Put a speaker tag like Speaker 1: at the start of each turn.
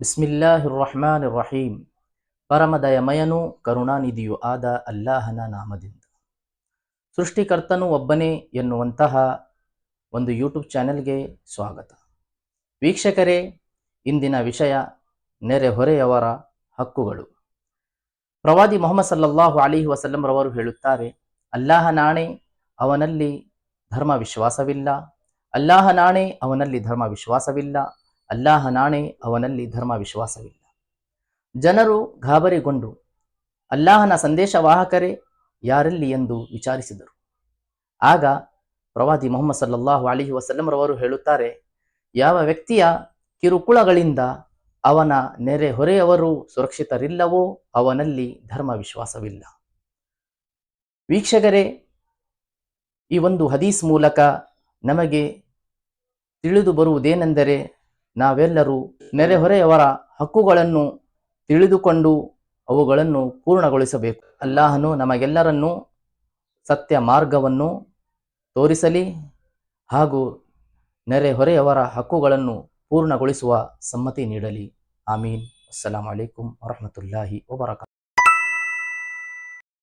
Speaker 1: ಬಿಸ್ಮಿಲ್ಲಾಹಿರ್ ರಹಮಾನ್ ರಹೀಂ ಪರಮದಯಮಯನೂ ಕರುಣಾನಿಧಿಯೂ ಆದ ಅಲ್ಲಾಹನ ನಾಮದಿಂದ. ಸೃಷ್ಟಿಕರ್ತನು ಒಬ್ಬನೇ ಎನ್ನುವಂತಹ ಒಂದು ಯೂಟ್ಯೂಬ್ ಚಾನೆಲ್ಗೆ ಸ್ವಾಗತ. ವೀಕ್ಷಕರೇ, ಇಂದಿನ ವಿಷಯ ನೆರೆಹೊರೆಯವರ ಹಕ್ಕುಗಳು. ಪ್ರವಾದಿ ಮೊಹಮ್ಮದ್ ಸಲ್ಲಲ್ಲಾಹು ಅಲಿಹಿ ವಸಲ್ಲಂ ರವರು ಹೇಳುತ್ತಾರೆ, ಅಲ್ಲಾಹ ನಾಣೆ ಅವನಲ್ಲಿ ಧರ್ಮ ವಿಶ್ವಾಸವಿಲ್ಲ ಅಲ್ಲಾಹ ನಾಣೆ ಅವನಲ್ಲಿ ಧರ್ಮ ವಿಶ್ವಾಸವಿಲ್ಲ ಅಲ್ಲಾಹ ನಾಣೆ ಅವನಲ್ಲಿ ಧರ್ಮ ವಿಶ್ವಾಸವಿಲ್ಲ ಜನರು ಗಾಬರಿಗೊಂಡು, ಅಲ್ಲಾಹನ ಸಂದೇಶವಾಹಕರೇ ಯಾರಲ್ಲಿ ಎಂದು ವಿಚಾರಿಸಿದರು. ಆಗ ಪ್ರವಾದಿ ಮೊಹಮ್ಮದ್ ಸಲ್ಲಲ್ಲಾಹು ಅಲಿಹಿ ವಸಲ್ಲಂರವರು ಹೇಳುತ್ತಾರೆ, ಯಾವ ವ್ಯಕ್ತಿಯ ಕಿರುಕುಳಗಳಿಂದ ಅವನ ನೆರೆಹೊರೆಯವರು ಸುರಕ್ಷಿತರಿಲ್ಲವೋ ಅವನಲ್ಲಿ ಧರ್ಮ ವಿಶ್ವಾಸವಿಲ್ಲ ವೀಕ್ಷಕರೇ, ಈ ಒಂದು ಹದೀಸ್ ಮೂಲಕ ನಮಗೆ ತಿಳಿದು ಬರುವುದೇನೆಂದರೆ ನಾವೆಲ್ಲರೂ ನೆರೆಹೊರೆಯವರ ಹಕ್ಕುಗಳನ್ನು ತಿಳಿದುಕೊಂಡು ಅವುಗಳನ್ನು ಪೂರ್ಣಗೊಳಿಸಬೇಕು. ಅಲ್ಲಾಹನು ನಮಗೆಲ್ಲರನ್ನೂ ಸತ್ಯ ಮಾರ್ಗವನ್ನು ತೋರಿಸಲಿ ಹಾಗೂ ನೆರೆಹೊರೆಯವರ ಹಕ್ಕುಗಳನ್ನು ಪೂರ್ಣಗೊಳಿಸುವ ಸಮ್ಮತಿ ನೀಡಲಿ. ಆಮೀನ್. ಅಸ್ಸಲಾಂ ಅಲೈಕುಂ ವರಹಮತುಲ್ಲಾಹಿ ವಬರಕಾತ್